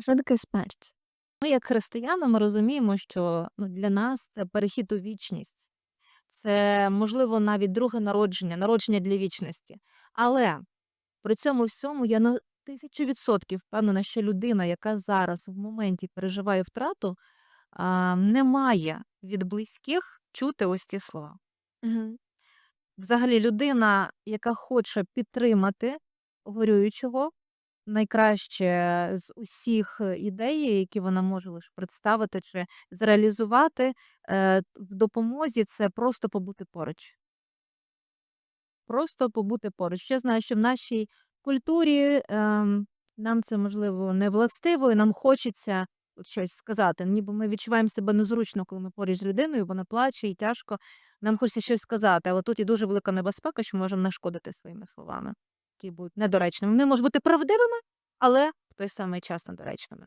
Що таке смерть? Ми, як християни, ми розуміємо, що ну, для нас це перехід у вічність. Це, можливо, навіть друге народження, народження для вічності. Але при цьому всьому я на тисячу відсотків впевнена, що людина, яка зараз в моменті переживає втрату, а, не має від близьких чути ось ці слова. Мгм. Взагалі, людина, яка хоче підтримати горюючого, найкраще з усіх е, ідей, які вона може лише представити чи зреалізувати е, в допомозі, це просто побути поруч. Просто побути поруч. Я знаю, що в нашій культурі ем, нам це можливо не властиво, і нам хочеться щось сказати. Ніби ми відчуваємо себе незручно, коли ми поруч з людиною, вона плаче і тяжко. Нам хочеться щось сказати, але тут є дуже велика небезпека, що ми можемо нашкодити своїми словами, які будуть недоречними. Вони можуть бути правдивими, але в той самий час недоречними.